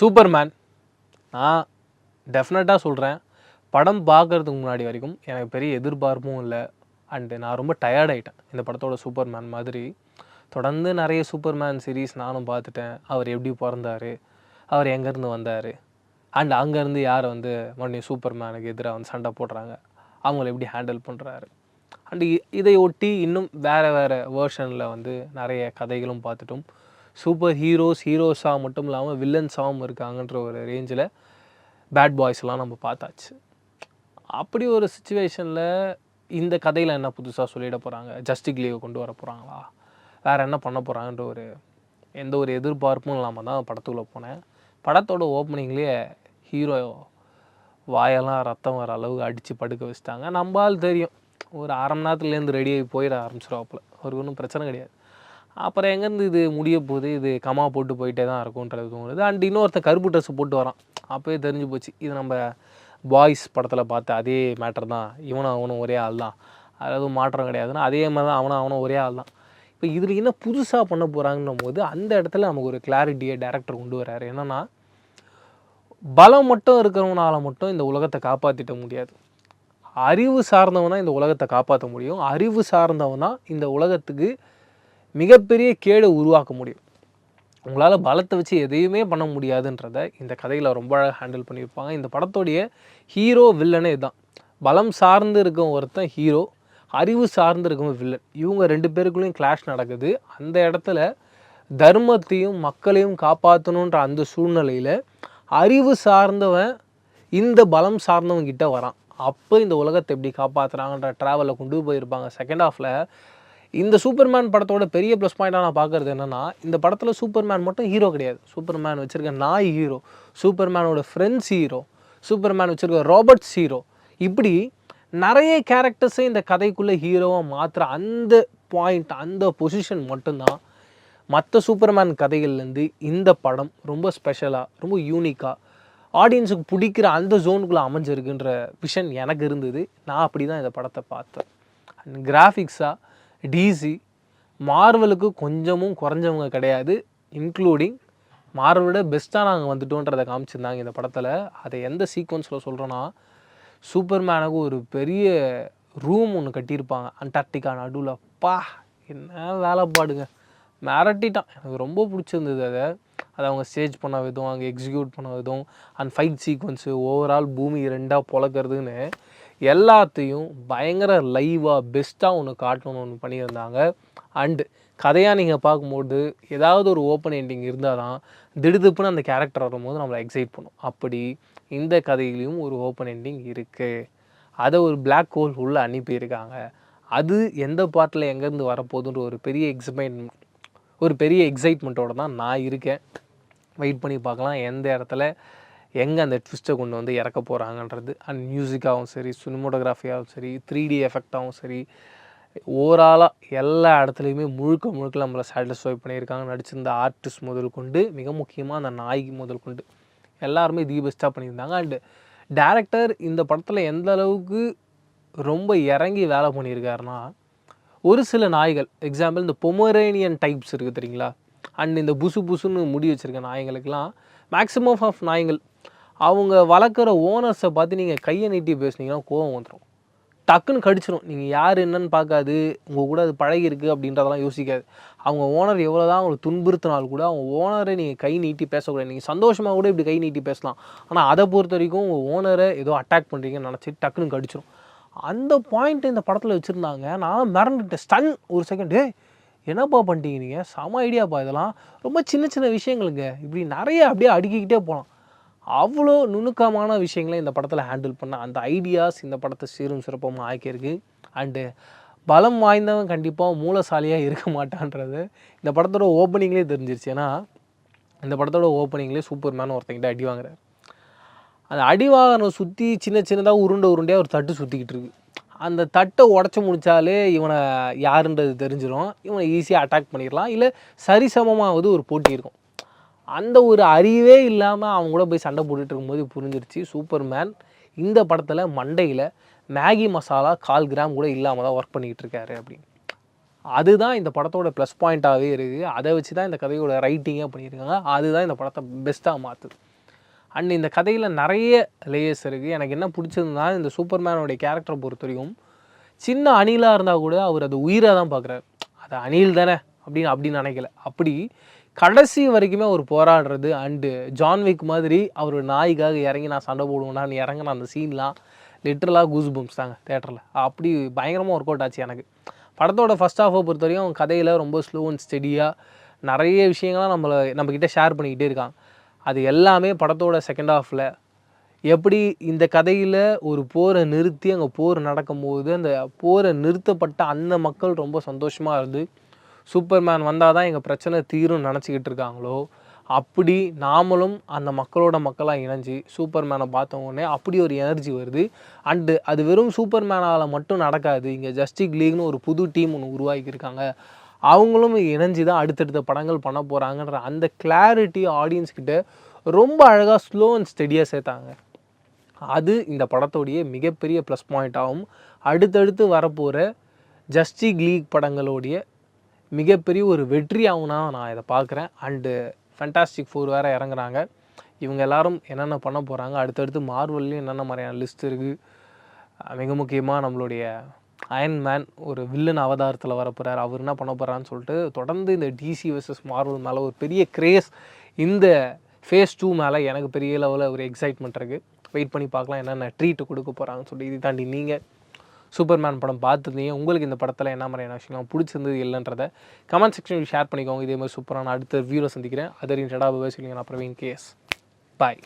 Superman. நான் டெஃபினட்டாக சொல்கிறேன் படம் பார்க்கறதுக்கு முன்னாடி வரைக்கும் எனக்கு பெரிய எதிர்பார்ப்பும் இல்லை. அண்டு நான் ரொம்ப டயர்ட் ஆயிட்டேன். இந்த படத்தோட சூப்பர்மேன் மாதிரி. தொடர்ந்து நிறைய சூப்பர்மேன் சீரீஸ் நானும் பார்த்துட்டேன். அவர் எப்படி பிறந்தார்? அவர் எங்கேருந்து வந்தார்? அண்ட் அங்கேருந்து யார் வந்து மறுபடியும் சூப்பர்மேனுக்கு எதிராக வந்து சண்டை போடுறாங்க? அவங்கள எப்படி ஹேண்டில் பண்ணுறாரு அண்டு இதை ஒட்டி இன்னும் வேறு வேறு வேர்ஷனில் வந்து நிறைய கதைகளும் பார்த்துட்டோம். சூப்பர் ஹீரோஸ் ஹீரோஸாக மட்டும் இல்லாமல் வில்லன்ஸாகவும் இருக்காங்கன்ற ஒரு ரேஞ்சில் பேட் பாய்ஸ்லாம் நம்ம பார்த்தாச்சு. அப்படி ஒரு சுச்சுவேஷனில் இந்த கதையில் என்ன புதுசாக சொல்லிட போகிறாங்க ஜஸ்டிக் லீவை கொண்டு வர போகிறாங்களா வேறு என்ன பண்ண போகிறாங்கன்ற ஒரு எந்த ஒரு எதிர்பார்ப்பும் இல்லாமல் தான் படத்துக்குள்ளே போனேன். படத்தோட ஓப்பனிங்லேயே ஹீரோ வாயெல்லாம் ரத்தம் வர அளவுக்கு அடித்து படுக்க வச்சுட்டாங்க. நம்பால் தெரியும். ஒரு அரை மணி நேரத்துலேருந்து ரெடியாகி போயிட ஆரம்பிச்சிருவாப்புல. அவருக்கு ஒன்றும் பிரச்சனை கிடையாது. அப்புறம் எங்கேருந்து இது முடிய போகுது? இது கமா போட்டு போயிட்டே தான் இருக்கும்ன்றது தோணுது. அண்ட் இன்னொருத்தன் கருப்பு ட்ரெஸ் போட்டு வரான். அப்போயே தெரிஞ்சு போச்சு. இது நம்ம பாய்ஸ் படத்தில் பார்த்த அதே மேட்டர் தான். இவனும் அவனும் ஒரே ஆள் தான். அதாவது மாற்றம் கிடையாதுன்னா அதே மாதிரி தான் அவனும் அவனும் ஒரே ஆள் தான். இப்போ இதில் என்ன புதுசாக பண்ண போகிறாங்கன்னும் போது அந்த இடத்துல நமக்கு ஒரு கிளாரிட்டியை டேரக்டர் கொண்டு வர்றாரு. என்னென்னா பலம் மட்டும் இருக்கிறவனால மட்டும் இந்த உலகத்தை காப்பாற்றிட முடியாது. அறிவு சார்ந்தவனா இந்த உலகத்தை காப்பாற்ற முடியும். அறிவு சார்ந்தவனா இந்த உலகத்துக்கு மிகப்பெரிய கேடை உருவாக்க முடியும். உங்களால் பலத்தை வச்சு எதையுமே பண்ண முடியாதுன்றத இந்த கதையில் ரொம்ப அழகாக ஹேண்டில் பண்ணியிருப்பாங்க. இந்த படத்தோடைய ஹீரோ வில்லனே இதுதான் பலம் சார்ந்து இருக்கும் ஒருத்தன் ஹீரோ அறிவு சார்ந்து இருக்கும் வில்லன் இவங்க ரெண்டு பேருக்குள்ளேயும் கிளாஷ் நடக்குது. அந்த இடத்துல தர்மத்தையும் மக்களையும் காப்பாற்றணுன்ற அந்த சூழ்நிலையில் அறிவு சார்ந்தவன் இந்த பலம் சார்ந்தவங்கிட்ட வரான். அப்போ இந்த உலகத்தை எப்படி காப்பாற்றுறாங்கன்ற ட்ராவலில் கொண்டு போயிருப்பாங்க. செகண்ட் ஹாஃபில் இந்த சூப்பர்மேன் படத்தோட பெரிய ப்ளஸ் பாயிண்டாக நான் பார்க்குறது என்னென்னா இந்த படத்தில் சூப்பர்மேன் மட்டும் ஹீரோ கிடையாது. சூப்பர்மேன் வச்சுருக்க நாய் ஹீரோ சூப்பர்மேனோட ஃப்ரெண்ட்ஸ் ஹீரோ சூப்பர்மேன் வச்சுருக்க ராபர்ட்ஸ் ஹீரோ இப்படி நிறைய கேரக்டர்ஸை இந்த கதைக்குள்ளே ஹீரோவாக மாற்றுற அந்த பாயிண்ட் அந்த பொசிஷன் மட்டும்தான் மற்ற சூப்பர்மேன் கதைகள்லேருந்து இந்த படம் ரொம்ப ஸ்பெஷலாக ரொம்ப யூனிக்காக ஆடியன்ஸுக்கு பிடிக்கிற அந்த ஜோனுக்குள்ளே அமைஞ்சிருக்குன்ற விஷன் எனக்கு இருந்தது. நான் அப்படி தான் இந்த படத்தை பார்த்தேன். அண்ட் கிராஃபிக்ஸாக டிசி மார்வலுக்கு கொஞ்சமும் குறைஞ்சவங்க கிடையாது இன்க்ளூடிங் மார்வலோட பெஸ்ட்டாக நாங்கள் வந்துட்டோன்றதை காமிச்சிருந்தாங்க இந்த படத்தில். அதை எந்த சீக்வன்ஸில் சொல்கிறோன்னா சூப்பர்மேனுக்கு ஒரு பெரிய ரூம் ஒன்று கட்டியிருப்பாங்க அண்டார்டிகா நடுவில். பா என்ன வேலைப்பாடுங்க மிரட்டிட்டான். எனக்கு ரொம்ப பிடிச்சிருந்தது அதை. அதை அவங்க ஸ்டேஜ் பண்ண விதம் அங்கே எக்ஸிக்யூட் பண்ண விதம் அண்ட் ஃபைட் சீக்வன்ஸு ஓவரால் பூமி ரெண்டாக பொழக்கிறதுன்னு. எல்லாத்தையும் பயங்கர லைவாக பெஸ்ட்டாக ஒன்று காட்டணும்னு ஒன்று பண்ணியிருந்தாங்க. அண்டு கதையாக நீங்கள் பார்க்கும்போது ஏதாவது ஒரு ஓப்பன் எண்டிங் இருந்தால் தான் திடுதுப்புன்னு அந்த கேரக்டர் வரும்போது நம்மளை எக்ஸைட் பண்ணும். அப்படி இந்த கதையிலையும் ஒரு ஓப்பன் எண்டிங் இருக்குது அதை ஒரு பிளாக் ஹோல் உள்ளே அனுப்பியிருக்காங்க. அது எந்த பாட்டில் எங்கேருந்து வரப்போகுதுன்ற ஒரு பெரிய எக்ஸைட் ஒரு பெரிய எக்ஸைட்மெண்ட்டோட தான் நான் இருக்கேன். வெயிட் பண்ணி பார்க்கலாம். எந்த இடத்துல எங்கே அந்த ட்விஸ்ட்டை கொண்டு வந்து இறக்க போகிறாங்கன்றது அண்ட் மியூசிக்காகவும் சரி சினிமோட்டோகிராஃபியாகவும் சரி த்ரீ டி எஃபெக்டாகவும் சரி ஓவராலாக எல்லா இடத்துலையுமே முழுக்க முழுக்க நம்மளை சாட்டிஸ்ஃபை பண்ணியிருக்காங்க. நடிச்சிருந்த ஆர்டிஸ்ட் முதல் கொண்டு மிக முக்கியமாக அந்த நாய்க்கு முதல் கொண்டு. எல்லாருமே தி பெஸ்ட்டாக பண்ணியிருந்தாங்க. அண்டு டேரக்டர் இந்த படத்தில் எந்த அளவுக்கு ரொம்ப இறங்கி வேலை பண்ணியிருக்காருன்னா ஒரு சில நாய்கள் எக்ஸாம்பிள் இந்த பொமரேனியன் டைப்ஸ் இருக்குது தெரியுங்களா? அண்ட் இந்த புசு புசுன்னு முடி வச்சுருக்க நாய்களுக்கெலாம் மேக்ஸிமம் ஆஃப் நாய்கள் அவங்க வளர்க்குற ஓனர்ஸை பார்த்து நீங்கள் கையை நீட்டி பேசுனீங்கன்னா கோவம் வந்துடும் டக்குன்னு கடிச்சிடும் நீங்கள் யார் என்னன்னு பார்க்காது. உங்கள் கூட அது பழகிருக்கு அப்படின்றதெல்லாம் யோசிக்காது. அவங்க ஓனர் எவ்வளோ தான் அவங்களுக்கு துன்புறுத்தினால் கூட அவங்க ஓனரை நீங்கள் கை நீட்டி பேசக்கூடாது. நீங்கள் சந்தோஷமாக கூட இப்படி கை நீட்டி பேசலாம். ஆனால் அதை பொறுத்த வரைக்கும் உங்கள் ஓனரை ஏதோ அட்டாக் பண்ணுறீங்கன்னு நினச்சி டக்குன்னு கடிச்சிடும் அந்த பாயிண்ட் இந்த படத்தில் வச்சுருந்தாங்க. நான் மிரண்டுட்டேன் ஸ்டன் ஒரு செகண்ட் என்னப்பா பண்ணிட்டீங்க நீங்கள் செம ஐடியாப்பா இதெல்லாம். ரொம்ப சின்ன சின்ன விஷயங்களுங்க. இப்படி நிறைய அப்படியே அடுக்கிக்கிட்டே போகலாம் அவ்வளோ நுணுக்கமான விஷயங்களை இந்த படத்தில் ஹேண்டில் பண்ண அந்த ஐடியாஸ் இந்த படத்தை சீரும் சிறப்பும் ஆக்கியிருக்கு. அண்டு பலம் வாய்ந்தவன் கண்டிப்பாக மூலசாலியாக இருக்க மாட்டான்றது இந்த படத்தோட ஓப்பனிங்லேயே தெரிஞ்சிருச்சு. ஏன்னா இந்த படத்தோட ஓப்பனிங்லேயே சூப்பர் மேன் ஒருத்தங்கிட்ட அடி வாங்குறாரு. அந்த அடி வாங்கின சுற்றி சின்ன சின்னதாக உருண்டை உருண்டையாக ஒரு தட்டு சுற்றிக்கிட்டு இருக்கு. அந்த தட்டை உடச்சி முடித்தாலே இவனை யாருன்றது தெரிஞ்சிடும் இவனை ஈஸியாக அட்டாக் பண்ணிடலாம். இல்லை சரிசமமாவது ஒரு போட்டி இருக்கும். அந்த ஒரு அறிவே இல்லாமல் அவங்க கூட போய் சண்டை போட்டுட்டு இருக்கும்போது புரிஞ்சிருச்சு. சூப்பர்மேன் இந்த படத்தில் மண்டையில் மேகி மசாலா கால் கிராம் கூட இல்லாமல் தான் ஒர்க் பண்ணிக்கிட்டு இருக்காரு அப்படின்னு. அதுதான் இந்த படத்தோட ப்ளஸ் பாயிண்ட்டாகவே இருக்குது. அதை வச்சு தான் இந்த கதையோட ரைட்டிங்கே பண்ணியிருக்காங்க. அதுதான் இந்த படத்தை பெஸ்ட்டாக மாற்றுது அண்ட் இந்த கதையில் நிறைய லேயர்ஸ் இருக்குது எனக்கு என்ன பிடிச்சதுன்னா இந்த சூப்பர்மேனோடைய கேரக்டரை பொறுத்த வரைக்கும் சின்ன அணிலாக இருந்தால் கூட அவர் அது உயிராக தான் பார்க்குறாரு. அது அணில் தானே அப்படின்னு அப்படின்னு நினைக்கல. அப்படி கடைசி வரைக்குமே அவர் போராடுறது அண்டு. ஜான்விக் மாதிரி அவர் நாய்க்காக இறங்கி நான் சண்டை போடுவேன்டான்னு இறங்கின அந்த சீன்லாம் லிட்டரலாக கூஸ் பம்ஸ் தாங்க தேட்டரில் அப்படி பயங்கரமாக ஒர்க் அவுட் ஆச்சு எனக்கு. படத்தோட ஃபஸ்ட் ஹாஃபை பொறுத்த வரைக்கும் கதையில் ரொம்ப ஸ்லோ அண்ட் ஸ்டெடியாக நிறைய விஷயங்கள்லாம் நம்மளை நம்மக்கிட்ட ஷேர் பண்ணிக்கிட்டே இருக்காங்க அது எல்லாமே படத்தோட செகண்ட் ஹாஃபில் எப்படி இந்த கதையில் ஒரு போரை நிறுத்தி அங்கே போர் நடக்கும்போது அந்த போரை நிறுத்தப்பட்ட அந்த மக்கள் ரொம்ப சந்தோஷமாக இருந்து சூப்பர்மேன் வந்தால் தான் எங்கள் பிரச்சனை தீரும்னு நினச்சிக்கிட்டு இருக்காங்களோ அப்படி நாமளும் அந்த மக்களோட மக்களாக இணைஞ்சு சூப்பர்மேனை பார்த்த உடனே அப்படி ஒரு எனர்ஜி வருது. அண்டு அது வெறும் சூப்பர்மேனால் மட்டும் நடக்காது. இங்கே ஜஸ்டிக் லீக்னு ஒரு புது டீம் ஒன்று உருவாக்கியிருக்காங்க. அவங்களும் இணைஞ்சு தான் அடுத்தடுத்த படங்கள் பண்ண போகிறாங்கன்ற அந்த கிளாரிட்டி ஆடியன்ஸ்கிட்ட ரொம்ப அழகாக ஸ்லோ அண்ட் ஸ்டெடியாக சேர்த்தாங்க. அது இந்த படத்தோடைய மிகப்பெரிய ப்ளஸ் பாயிண்ட்டாகவும் அடுத்தடுத்து வரப்போகிற ஜஸ்டிக் லீக் படங்களுடைய மிகப்பெரிய ஒரு வெற்றியாகவும் நான் இதை பார்க்குறேன். அண்டு ஃபென்டாஸ்டிக் ஃபோர் வேறு இறங்குறாங்க. இவங்க எல்லாரும் என்னென்ன பண்ண போகிறாங்க அடுத்தடுத்து மார்வல்லையும் என்னென்ன மாதிரியான லிஸ்ட் இருக்குது மிக முக்கியமாக நம்மளுடைய அயன் மேன் ஒரு வில்லன் அவதாரத்தில் வரப்போகிறார் அவர் என்ன பண்ண போகிறான்னு சொல்லிட்டு தொடர்ந்து இந்த டிசி வர்சஸ் மார்வல் மேலே ஒரு பெரிய கிரேஸ் இந்த ஃபேஸ் டூ மேலே எனக்கு பெரிய லெவலில் ஒரு எக்ஸைட்மெண்ட் இருக்குது வெயிட் பண்ணி பார்க்கலாம் என்னென்ன ட்ரீட் கொடுக்க போகிறாங்கன்னு சொல்லி இதை தாண்டி நீங்கள் சூப்பர்மேன் படம் பார்த்துருந்தீங்க. உங்களுக்கு இந்த படத்தில் என்ன மாதிரியான விஷயம் பிடிச்சிருந்தது இல்லைன்றதை கமெண்ட் செக்ஷனில் ஷேர் பண்ணிக்கோங்க. இதே மாதிரி சூப்பரான அடுத்த வியூவில் சந்திக்கிறேன். அதரின் டடா பபாய் சொல்லிங்க நான் பிரவீன் கேஸ் பாய்